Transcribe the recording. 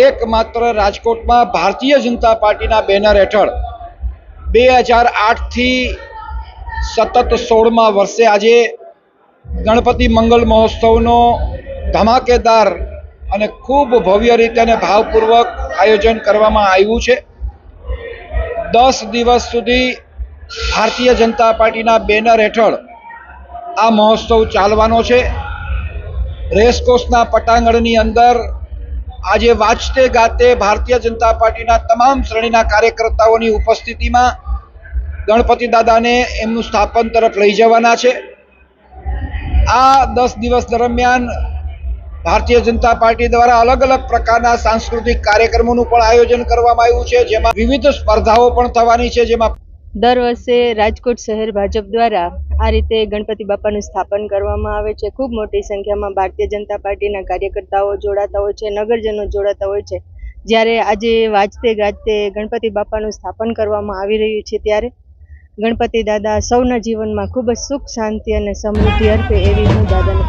એકમાત્ર રાજકોટમાં ભારતીય જનતા પાર્ટીના બેનર હેઠળ બે હજાર આઠથી સતત સોળમા વર્ષે આજે ગણપતિ મંગલ મહોત્સવનો ધમાકેદાર અને ખૂબ ભવ્ય રીતે અને ભાવપૂર્વક આયોજન કરવામાં આવ્યું છે. દસ દિવસ સુધી ભારતીય જનતા પાર્ટીના બેનર હેઠળ આ મહોત્સવ ચાલવાનો છે. રેસકોર્સના પટાંગણની અંદર આજે વાંચતે ગાતે ભારતીય જનતા પાર્ટીના તમામ શ્રેણીના કાર્યકર્તાઓની ઉપસ્થિતિમાં ગણપતિ દાદાને એમનું સ્થાપન તરફ લઈ જવાના છે. આ દસ દિવસ દરમિયાન ભારતીય જનતા પાર્ટી દ્વારા અલગ અલગ પ્રકારના સાંસ્કૃતિક કાર્યક્રમોનું પણ આયોજન કરવામાં આવ્યું છે, જેમાં વિવિધ સ્પર્ધાઓ પણ થવાની છે, જેમાં દર વર્ષે રાજકોટ શહેર ભાજપ દ્વારા આ રીતે ગણપતિ બાપાનું સ્થાપન કરવામાં આવે છે. ખૂબ મોટી સંખ્યામાં ભારતીય જનતા પાર્ટીના કાર્યકર્તાઓ જોડાતા હોય છે, નગરજનો જોડાતા હોય છે. જ્યારે આજે વાજતે ગાજતે ગણપતિ બાપાનું સ્થાપન કરવામાં આવી રહ્યું છે, ત્યારે ગણપતિ દાદા સૌના જીવનમાં ખૂબ જ સુખ, શાંતિ અને સમૃદ્ધિ અર્પે એવી હું દાદાને